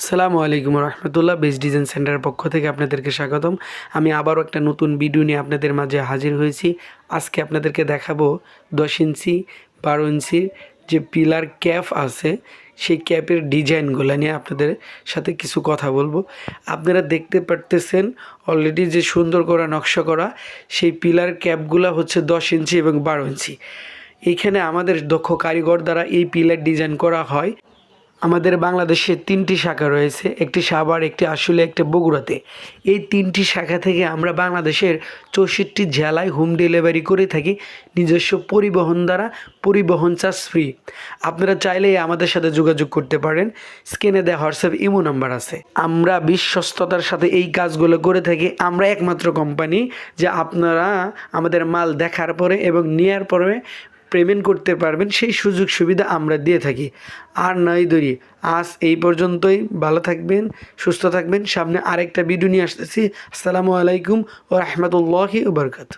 আসসালামু আলাইকুম রহমতুল্লাহ best design সেন্টারের পক্ষ থেকে আপনাদেরকে স্বাগতম। আমি আবারও একটা নতুন ভিডিও নিয়ে আপনাদের মাঝে হাজির হয়েছি। আজকে আপনাদেরকে দেখাবো দশ ইঞ্চি, বারো ইঞ্চির যে পিলার ক্যাপ আছে, সেই ক্যাপের ডিজাইনগুলো নিয়ে আপনাদের সাথে কিছু কথা বলব। আপনারা দেখতে পারতেছেন অলরেডি যে সুন্দর করা নকশা করা, সেই পিলার ক্যাপগুলো হচ্ছে দশ ইঞ্চি এবং বারো ইঞ্চি। এইখানে আমাদের দক্ষ কারিগর দ্বারা এই পিলার ডিজাইন করা হয়। আমাদের বাংলাদেশে তিনটি শাখা রয়েছে, একটি সাভার, একটি আশুলে একটি বগুড়াতে। এই তিনটি শাখা থেকে আমরা বাংলাদেশের চৌষট্টি জেলায় হোম ডেলিভারি করে থাকি, নিজস্ব পরিবহন দ্বারা পরিবহন চার্জ ফ্রি আপনারা চাইলেই আমাদের সাথে যোগাযোগ করতে পারেন। স্ক্রিনে দেওয়া হোয়াটসঅ্যাপ ইমো নাম্বার আছে। আমরা বিশ্বস্ততার সাথে এই কাজগুলো করে থাকি। আমরা একমাত্র কোম্পানি যে আপনারা আমাদের মাল দেখার পরে এবং নেওয়ার পরে পেমেন্ট করতে পারবেন, সেই সুযোগ সুবিধা আমরা দিয়ে থাকি। আর নয় দড়ি, আজ এই পর্যন্তই, ভালো থাকবেন, সুস্থ থাকবেন। সামনে আরেকটা ভিডিও নিয়ে আসতেছি। আসসালামু আলাইকুম ও রহমতুল্লাহি বরকাত